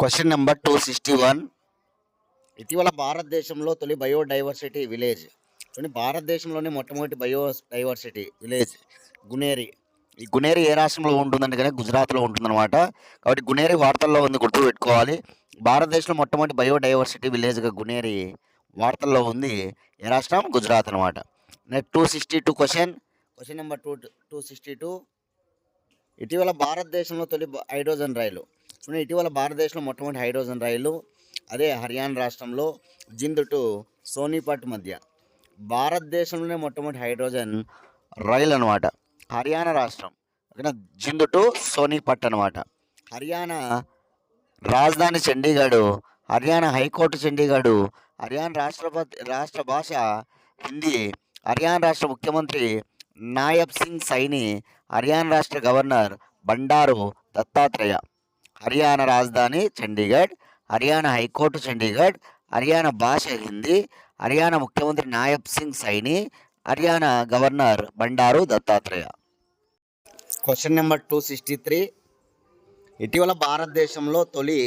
Question number two sixty one ఇటీవల భారతదేశంలో తొలి బయోడైవర్సిటీ విలేజ్. చూడండి భారతదేశంలోనే మొట్టమొదటి బయో డైవర్సిటీ విలేజ్ గునేరి. ఈ గునేరి ఏ రాష్ట్రంలో ఉంటుందంటే కానీ గుజరాత్లో ఉంటుందన్నమాట. కాబట్టి గునేరి వార్తల్లో ఉంది గుర్తుపెట్టుకోవాలి భారతదేశంలో మొట్టమొదటి బయోడైవర్సిటీ విలేజ్గా గునేరి వార్తల్లో ఉంది ఏ రాష్ట్రం? గుజరాత్ అనమాట next two sixty two question question number two two sixty two ఇటీవల భారతదేశంలో తొలి హైడ్రోజన్ రైలు. చూడండి ఇటీవల భారతదేశంలో మొట్టమొదటి హైడ్రోజన్ రైలు అదే హర్యానా రాష్ట్రంలో జింద్ టు సోనీపట్ మధ్య భారతదేశంలోనే మొట్టమొదటి హైడ్రోజన్ రైలు అనమాట హర్యానా రాష్ట్రం ఓకేనా? జింద్ టు సోనీపట్ అనమాట హర్యానా రాజధాని చండీగఢ్ హర్యానా హైకోర్టు చండీగఢ్ హర్యానా రాష్ట్రపతి రాష్ట్ర భాష హిందీ హర్యానా రాష్ట్ర ముఖ్యమంత్రి నాయబ్ సింగ్ సైని హర్యానా రాష్ట్ర గవర్నర్ బండారు దత్తాత్రేయ. హర్యానా రాజధాని చండీగఢ్ హర్యానా హైకోర్టు చండీగఢ్ హర్యానా భాష హిందీ హర్యానా ముఖ్యమంత్రి Nayab Singh Saini Haryana governor Bandaru Dattatreya. Question number two sixty three ఇటీవల భారతదేశంలో తొలి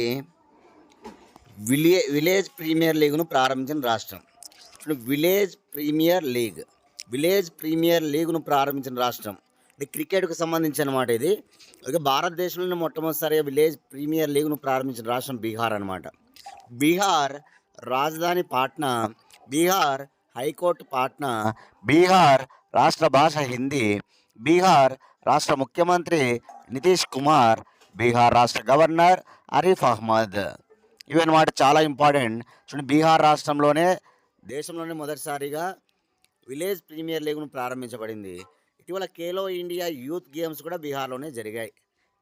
విలే విలేజ్ ప్రీమియర్ లీగ్ను ప్రారంభించిన రాష్ట్రం. ఇప్పుడు village premier league village premier లీగ్ను ప్రారంభించిన రాష్ట్రం. ఇది క్రికెట్కు సంబంధించి అనమాట ఇది. ఇక భారతదేశంలోనే మొట్టమొదటిసారిగా విలేజ్ ప్రీమియర్ లీగ్ను ప్రారంభించిన రాష్ట్రం బీహార్ అనమాట బీహార్ రాజధాని పాట్నా బీహార్ హైకోర్టు పాట్నా బీహార్ రాష్ట్ర భాష హిందీ బీహార్ రాష్ట్ర ముఖ్యమంత్రి నితీష్ కుమార్ బీహార్ రాష్ట్ర గవర్నర్ అరీఫ్ అహ్మద్. ఇవన్నమాట చాలా ఇంపార్టెంట్. చూడండి బీహార్ రాష్ట్రంలోనే దేశంలోనే మొదటిసారిగా విలేజ్ ప్రీమియర్ లీగ్ను ప్రారంభించబడింది. ఇటీవల ఖేలో ఇండియా యూత్ గేమ్స్ కూడా బీహార్లోనే జరిగాయి.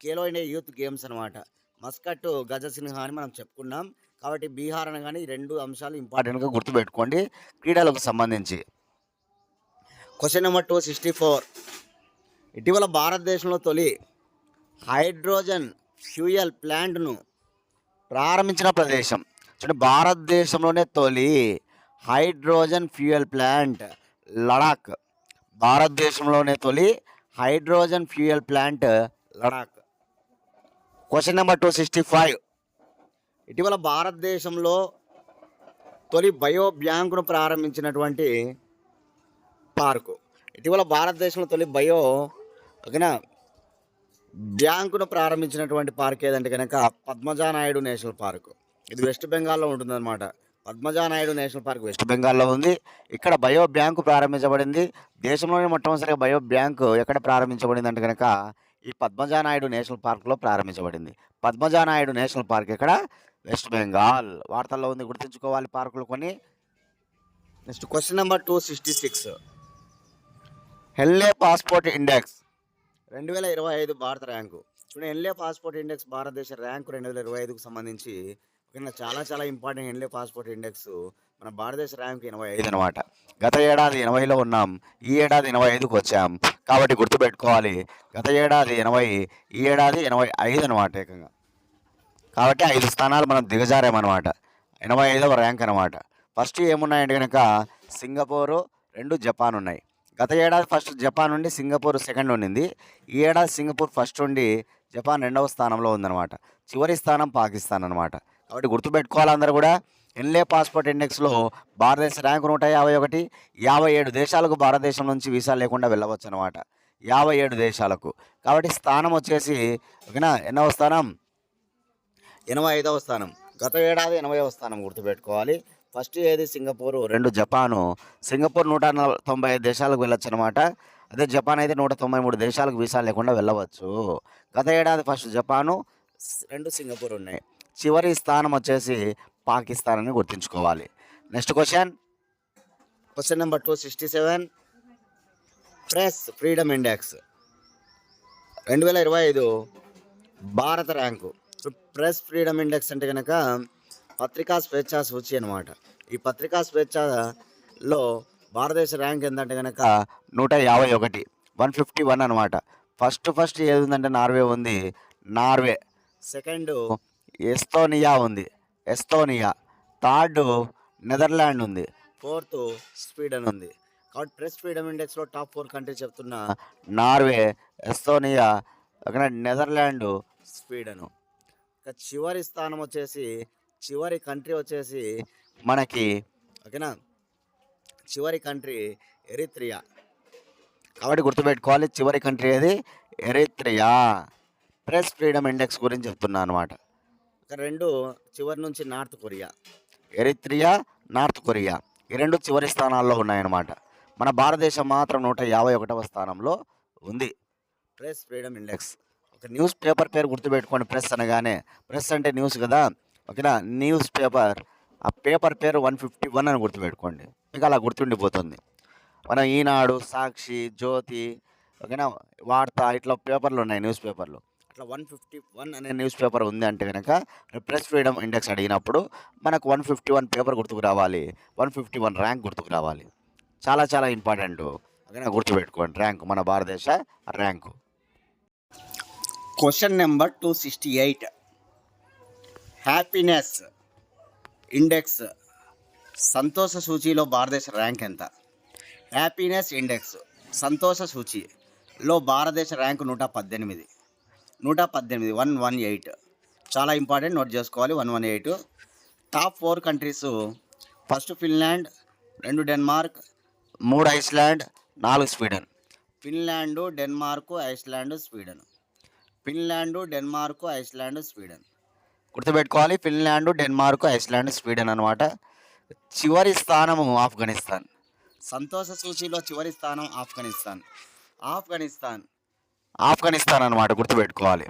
ఖేలో ఇండియా యూత్ గేమ్స్ అనమాట మస్కట్ గజసింహ అని మనం చెప్పుకున్నాం. కాబట్టి బీహార్ అనగానే ఈ రెండు అంశాలు ఇంపార్టెంట్గా గుర్తుపెట్టుకోండి. క్రీడలకు సంబంధించి. Question number two sixty four ఇటీవల భారతదేశంలో తొలి హైడ్రోజన్ ఫ్యూయల్ ప్లాంట్ను ప్రారంభించిన ప్రదేశం. చూడండి భారతదేశంలోనే తొలి హైడ్రోజన్ ఫ్యూయల్ ప్లాంట్ లడాక్. భారతదేశంలోనే తొలి hydrogen fuel plant Ladakh. Question number two sixty five ఇటీవల భారతదేశంలో తొలి బయో బ్యాంకును ప్రారంభించినటువంటి పార్కు. ఇటీవల భారతదేశంలో తొలి బయో ఓకేనా? బ్యాంకును ప్రారంభించినటువంటి పార్క్ ఏదంటే కనుక పద్మజానాయుడు నేషనల్ పార్క్. ఇది వెస్ట్ బెంగాల్లో ఉంటుందన్నమాట. పద్మజానాయుడు నేషనల్ పార్క్ వెస్ట్ బెంగాల్లో ఉంది. ఇక్కడ బయో బ్యాంకు ప్రారంభించబడింది. దేశంలోనే మొట్టమొదటిసారిగా బయో బ్యాంకు ఎక్కడ ప్రారంభించబడింది అంటే కనుక ఈ పద్మజానాయుడు నేషనల్ పార్క్లో ప్రారంభించబడింది. పద్మజానాయుడు నేషనల్ పార్క్ ఇక్కడ వెస్ట్ బెంగాల్. వార్తల్లో ఉంది గుర్తుంచుకోవాలి పార్కులు కొన్ని. Next question number two sixty six. Henley passport index రెండు వేల ఇరవై ఐదు భారత ర్యాంకు. చూడండి ఎన్లే పాస్పోర్ట్ ఇండెక్స్ భారతదేశ ర్యాంకు రెండు వేల ఇరవై ఐదుకు సంబంధించి ఓకేనా చాలా చాలా ఇంపార్టెంట్ ఎన్లే పాస్పోర్ట్ ఇండెక్స్ మన భారతదేశ ర్యాంక్ ఎనభై ఐదు అనమాట గత ఏడాది ఎనభైలో ఉన్నాం ఈ ఏడాది ఎనభై ఐదుకు వచ్చాం. కాబట్టి గుర్తుపెట్టుకోవాలి గత ఏడాది ఎనభై ఈ ఏడాది ఎనభై ఐదు అనమాట ఏకంగా. కాబట్టి ఐదు స్థానాలు మనం దిగజారామన్నమాట. ఎనభై ఐదవ ర్యాంక్ అనమాట ఫస్ట్ ఏమున్నాయంటే కనుక సింగపూరు రెండు జపాన్ ఉన్నాయి. గత ఏడాది ఫస్ట్ జపాన్ నుండి సింగపూర్ సెకండ్ ఉండింది. ఈ ఏడాది సింగపూర్ ఫస్ట్ ఉండి జపాన్ రెండవ స్థానంలో ఉందన్నమాట. చివరి స్థానం పాకిస్తాన్ అనమాట కాబట్టి గుర్తుపెట్టుకోవాలి అందరూ కూడా. ఎన్లే పాస్పోర్ట్ ఇండెక్స్లో భారతదేశ ర్యాంకు నూట యాభై ఒకటి యాభై ఏడు దేశాలకు భారతదేశం నుంచి వీసా లేకుండా వెళ్ళవచ్చు అనమాట యాభై ఏడు దేశాలకు. కాబట్టి స్థానం వచ్చేసి ఓకేనా? ఎన్నవ స్థానం? ఎనభై ఐదవ స్థానం. గత ఏడాది ఎనభైవ స్థానం గుర్తుపెట్టుకోవాలి. ఫస్ట్ ఏది? సింగపూర్. రెండు జపాను. సింగపూర్ నూట తొంభై ఐదు దేశాలకు వెళ్ళొచ్చు అనమాట అదే జపాన్ అయితే నూట తొంభై మూడు దేశాలకు వీసా లేకుండా వెళ్ళవచ్చు. గత ఏడాది ఫస్ట్ జపాను రెండు సింగపూర్ ఉన్నాయి. చివరి స్థానం వచ్చేసి పాకిస్తాన్ అని గుర్తుంచుకోవాలి. Next question. Question number two sixty seven. Press freedom index. రెండు వేల ఇరవై ఐదు భారత ర్యాంకు. ప్రెస్ ఫ్రీడమ్ ఇండెక్స్ అంటే కనుక పత్రికా స్వేచ్ఛ సూచి అనమాట ఈ పత్రికా స్వేచ్ఛలో భారతదేశ ర్యాంక్ ఏంటంటే కనుక నూట యాభై ఒకటి వన్ ఫిఫ్టీ వన్ అనమాట ఫస్ట్ ఫస్ట్ ఏది ఉందంటే నార్వే ఉంది. నార్వే. సెకండ్ ఎస్తోనియా ఉంది. ఎస్తోనియా థర్డ్ నెదర్లాండ్ ఉంది. ఫోర్త్ స్వీడన్ ఉంది. కాబట్టి ప్రెస్ ఫ్రీడమ్ ఇండెక్స్లో టాప్ ఫోర్ కంట్రీ చెప్తున్న నార్వే ఎస్తోనియా అక్కడ నెదర్లాండ్ స్వీడను. ఇక చివరి స్థానం వచ్చేసి చివరి కంట్రీ వచ్చేసి మనకి ఓకేనా? చివరి కంట్రీ ఎరిత్రియా. కాబట్టి గుర్తుపెట్టుకోవాలి చివరి కంట్రీ ఏది? ఎరిత్రియా. ప్రెస్ ఫ్రీడమ్ ఇండెక్స్ గురించి చెప్తున్నా అనమాట రెండు చివరి నుంచి north Korea. Eritrea north Korea. ఈ రెండు చివరి స్థానాల్లో ఉన్నాయన్నమాట. మన భారతదేశం మాత్రం నూట యాభై ఒకటవ స్థానంలో ఉంది. Press freedom index. ఒక న్యూస్ పేపర్ పేరు గుర్తుపెట్టుకోండి ప్రెస్ అనగానే. ప్రెస్ అంటే న్యూస్ కదా. ఓకేనా? News paper. ఆ పేపర్ పేరు వన్ ఫిఫ్టీ వన్ అని గుర్తుపెట్టుకోండి. మీకు అలా గుర్తుండిపోతుంది. మనం ఈనాడు సాక్షి జ్యోతి ఓకేనా? వార్త ఇట్లా పేపర్లు ఉన్నాయి న్యూస్ పేపర్లు. అట్లా వన్ ఫిఫ్టీ వన్ అనే న్యూస్ పేపర్ ఉంది అంటే కనుక ప్రెస్ ఫ్రీడమ్ ఇండెక్స్ అడిగినప్పుడు మనకు వన్ ఫిఫ్టీ వన్ పేపర్ గుర్తుకు రావాలి. వన్ ఫిఫ్టీ వన్ ర్యాంక్ గుర్తుకు రావాలి. చాలా చాలా ఇంపార్టెంట్. అదే గుర్తుపెట్టుకోండి. ర్యాంక్ మన భారతదేశ rank. Question number two sixty eight. Happiness index సంతోష సూచీలో భారతదేశ ర్యాంక్ ఎంత? హ్యాపీనెస్ ఇండెక్స్ సంతోష సూచీలో భారతదేశ ర్యాంకు నూట పద్దెనిమిది. నూట పద్దెనిమిది వన్ వన్ ఎయిట్. చాలా ఇంపార్టెంట్ నోట్ చేసుకోవాలి one one eight. Top four countries first Finland రెండు డెన్మార్క్ మూడు ఐస్లాండ్ నాలుగు Sweden Finland Denmark Iceland Sweden Finland Denmark Iceland Sweden గుర్తుపెట్టుకోవాలి ఫిన్లాండ్ డెన్మార్క్ ఐస్లాండ్ స్వీడన్ అనమాట చివరి స్థానము ఆఫ్ఘనిస్తాన్. సంతోష సూచిలో చివరి స్థానం ఆఫ్ఘనిస్తాన్. ఆఫ్ఘనిస్తాన్. ఆఫ్ఘనిస్తాన్ అనమాట గుర్తుపెట్టుకోవాలి.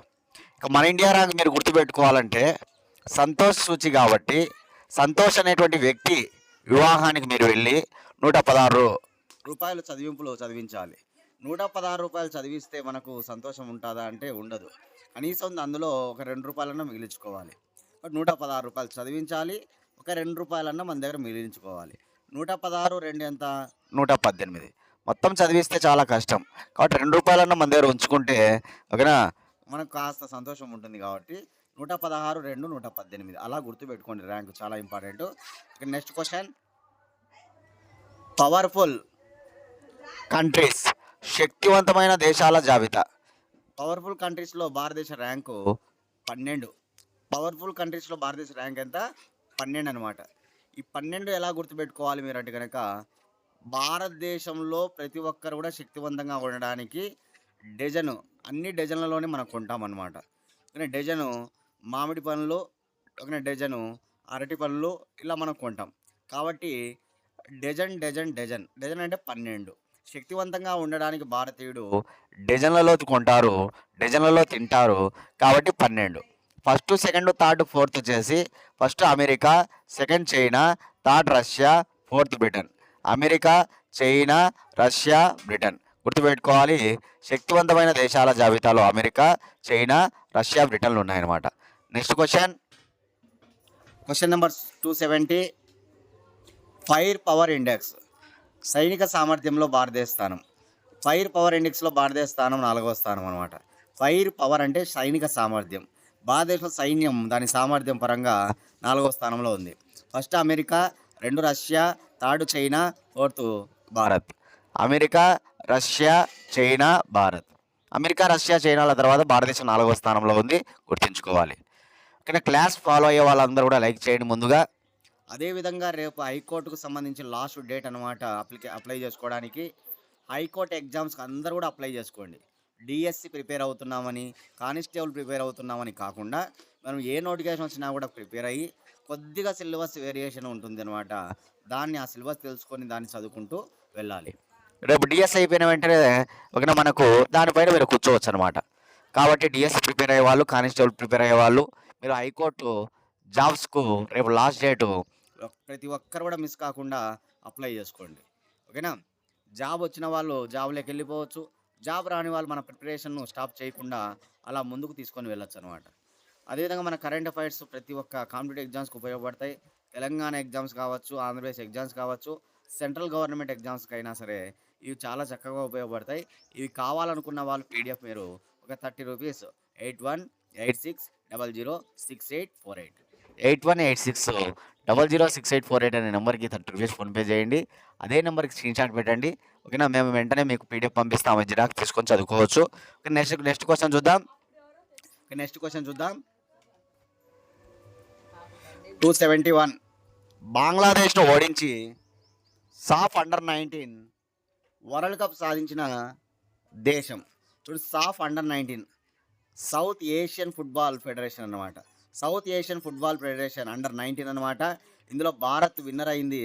ఇక మన ఇండియా ర్యాంక్ మీరు గుర్తుపెట్టుకోవాలంటే సంతోష్ సూచి కాబట్టి సంతోష్ అనేటువంటి వ్యక్తి వివాహానికి మీరు వెళ్ళి నూట పదహారు రూపాయలు చదివింపులు చదివించాలి. నూట పదహారు రూపాయలు చదివిస్తే మనకు సంతోషం ఉంటుందా అంటే ఉండదు. కనీసం అందులో ఒక రెండు రూపాయలన్నా మిగిలించుకోవాలి. నూట పదహారు రూపాయలు చదివించాలి ఒక రెండు రూపాయలన్నా మన దగ్గర మిగిలించుకోవాలి. నూట పదహారు రెండు ఎంత? నూట పద్దెనిమిది. మొత్తం చదివిస్తే చాలా కష్టం. కాబట్టి రెండు రూపాయలన్నా మన దగ్గర ఉంచుకుంటే ఓకేనా? మనకు కాస్త సంతోషం ఉంటుంది కాబట్టి నూట పదహారు రెండు నూట పద్దెనిమిది. అలా గుర్తుపెట్టుకోండి. ర్యాంక్ చాలా important. Next question. Powerful countries శక్తివంతమైన దేశాల జాబితా. పవర్ఫుల్ కంట్రీస్లో భారతదేశ ర్యాంకు పన్నెండు. పవర్ఫుల్ కంట్రీస్లో భారతదేశ ర్యాంక్ ఎంత? పన్నెండు అనమాట ఈ పన్నెండు ఎలా గుర్తుపెట్టుకోవాలి మీరు అంటే కనుక భారతదేశంలో ప్రతి ఒక్కరు కూడా శక్తివంతంగా ఉండడానికి డజను అన్ని డజన్లలోనే మనం కొంటాం అనమాట డజను మామిడి పండ్లు ఒక డజను అరటి పండ్లు ఇలా మనం కొంటాం. కాబట్టి డజన్ డజన్ డజన్ డజన్ అంటే పన్నెండు. శక్తివంతంగా ఉండడానికి భారతీయుడు డజన్లలో కొంటారు డజన్లలో తింటారు కాబట్టి పన్నెండు. ఫస్ట్ సెకండ్ థర్డ్ ఫోర్త్ చేసి first America second China third Russia fourth Britain. America China Russia Britain. గుర్తుపెట్టుకోవాలి శక్తివంతమైన దేశాల జాబితాలో అమెరికా చైనా రష్యా బ్రిటన్లు ఉన్నాయన్నమాట. Next question. Question number two seventy. Fire power index. సైనిక సామర్థ్యంలో భారతదేశ స్థానం. ఫైర్ పవర్ ఇండెక్స్లో భారతదేశ స్థానం నాలుగవ స్థానం అనమాట ఫైర్ పవర్ అంటే సైనిక సామర్థ్యం. భారతదేశ సైన్యం దాని సామర్థ్యం పరంగా నాలుగవ స్థానంలో ఉంది. ఫస్ట్ అమెరికా రెండు Russia third China fourth Bharat. America Russia China Bharat. America Russia చైనాల తర్వాత భారతదేశం నాలుగవ స్థానంలో ఉంది. గుర్తుంచుకోవాలి. ఓకే క్లాస్ ఫాలో అయ్యే వాళ్ళందరూ కూడా లైక్ చేయండి ముందుగా. అదేవిధంగా రేపు హైకోర్టుకు సంబంధించి లాస్ట్ డేట్ అనమాట అప్లికే అప్లై చేసుకోవడానికి. హైకోర్టు ఎగ్జామ్స్కి అందరూ కూడా అప్లై చేసుకోండి. డిఎస్సి ప్రిపేర్ అవుతున్నామని కానిస్టేబుల్ ప్రిపేర్ అవుతున్నామని కాకుండా మనం ఏ నోటిఫికేషన్ వచ్చినా కూడా ప్రిపేర్ అయ్యి కొద్దిగా సిలబస్ వేరియేషన్ ఉంటుంది అనమాట దాన్ని ఆ సిలబస్ తెలుసుకొని దాన్ని చదువుకుంటూ వెళ్ళాలి. రేపు డిఎస్ అయిపోయిన వెంటనే ఒక మనకు దానిపైన మీరు కూర్చోవచ్చు అనమాట కాబట్టి డిఎస్ ప్రిపేర్ అయ్యే వాళ్ళు కానిస్టేబుల్ ప్రిపేర్ అయ్యే వాళ్ళు మీరు హైకోర్టు జాబ్స్కు రేపు లాస్ట్ డేటు ప్రతి ఒక్కరు కూడా మిస్ కాకుండా అప్లై చేసుకోండి. ఓకేనా? జాబ్ వచ్చిన వాళ్ళు జాబ్లోకి వెళ్ళిపోవచ్చు. జాబ్ రాని వాళ్ళు మన ప్రిపరేషన్ను స్టాప్ చేయకుండా అలా ముందుకు తీసుకొని వెళ్ళొచ్చు అనమాట అదేవిధంగా మన కరెంట్ అఫైర్స్ ప్రతి ఒక్క కాంపిటేటివ్ ఎగ్జామ్స్కి ఉపయోగపడతాయి. తెలంగాణ ఎగ్జామ్స్ కావచ్చు ఆంధ్రప్రదేశ్ ఎగ్జామ్స్ కావచ్చు సెంట్రల్ గవర్నమెంట్ ఎగ్జామ్స్కి అయినా సరే ఇవి చాలా చక్కగా ఉపయోగపడతాయి. ఇవి కావాలనుకున్న వాళ్ళు పీడిఎఫ్ మీరు ఒక thirty rupees eight one eight six double zero six eight four eight eight one eight six double zero six eight four eight అనే నెంబర్కి థర్టీ రూపీస్ ఫోన్పే చేయండి. అదే నెంబర్కి స్క్రీన్ షాట్ పెట్టండి. ఓకేనా? మేము వెంటనే మీకు పీడిఎఫ్ పంపిస్తాము. జిరాక్స్ తీసుకొని చదువుకోవచ్చు. ఓకే నెక్స్ట్ నెక్స్ట్ క్వశ్చన్ చూద్దాం. నెక్స్ట్ క్వశ్చన్ చూద్దాం. టూ సెవెంటీ వన్ బంగ్లాదేశ్ను ఓడించి సాఫ్ అండర్ నైన్టీన్ వరల్డ్ కప్ సాధించిన దేశం. చూడు SAFF under nineteen. South Asian football federation అన్నమాట. South Asian football federation under nineteen అనమాట ఇందులో భారత్ విన్నర్ అయింది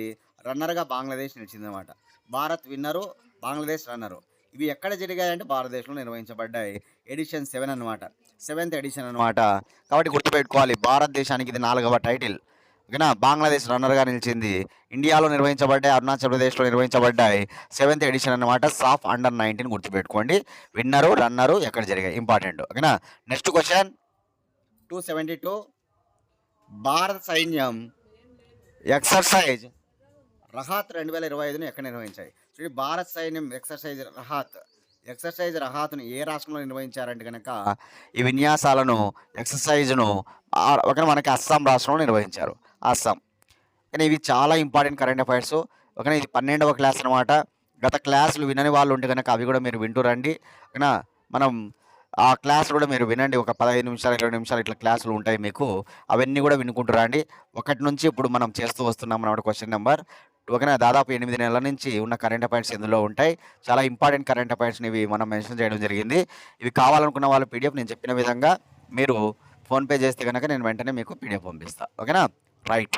రన్నర్గా బంగ్లాదేశ్ నిలిచింది అనమాట భారత్ విన్నరు బంగ్లాదేశ్ రన్నరు. ఇవి ఎక్కడ జరిగాయంటే భారతదేశంలో నిర్వహించబడ్డాయి. ఎడిషన్ సెవెన్ అనమాట సెవెంత్ ఎడిషన్ అనమాట కాబట్టి గుర్తుపెట్టుకోవాలి భారతదేశానికి ఇది నాలుగవ టైటిల్ ఓకేనా? బంగ్లాదేశ్ రన్నర్గా నిలిచింది. ఇండియాలో నిర్వహించబడ్డాయి అరుణాచల్ ప్రదేశ్లో నిర్వహించబడ్డాయి. సెవెంత్ ఎడిషన్ అనమాట సాఫ్ అండర్ నైన్టీన్ గుర్తుపెట్టుకోండి. విన్నరు రన్నరు ఎక్కడ జరిగాయి? ఇంపార్టెంట్ ఓకేనా? Next question two seventy two భారత సైన్యం. ఎక్సర్సైజ్ రహాత్ రెండు వేల ఇరవై ఐదును ఎక్కడ నిర్వహించాయి? చూడండి భారత సైన్యం ఎక్సర్సైజ్ రహాత్. ఎక్సర్సైజ్ రహాత్ను ఏ రాష్ట్రంలో నిర్వహించారంటే కనుక ఈ విన్యాసాలను ఎక్సర్సైజ్ను ఒక మనకి అస్సాం రాష్ట్రంలో నిర్వహించారు. అస్సాం. కానీ ఇవి చాలా ఇంపార్టెంట్ కరెంట్ అఫైర్స్. ఓకేనా ఇది పన్నెండవ క్లాస్ అనమాట గత క్లాసులు వినని వాళ్ళు ఉంటే కనుక అవి కూడా మీరు వింటూ రండి. ఓకేనా మనం ఆ క్లాస్ కూడా మీరు వినండి. ఒక పదహైదు నిమిషాలు ఇరవై నిమిషాలు ఇట్లా క్లాసులు ఉంటాయి మీకు. అవన్నీ కూడా వినుకుంటూ రండి. ఒకటి నుంచి ఇప్పుడు మనం చేస్తూ వస్తున్నాం అన్నమాట క్వశ్చన్ నెంబర్. ఓకేనా దాదాపు ఎనిమిది నెలల నుంచి ఉన్న కరెంట్ అఫైర్స్ ఇందులో ఉంటాయి చాలా ఇంపార్టెంట్ కరెంట్ అఫైర్స్ని ఇవి మనం మెన్షన్ చేయడం జరిగింది ఇవి కావాలనుకున్న వాళ్ళ పీడిఎఫ్ నేను చెప్పిన విధంగా మీరు ఫోన్పే చేస్తే కనుక నేను వెంటనే మీకు పీడిఎఫ్ పంపిస్తాను ఓకేనా రైట్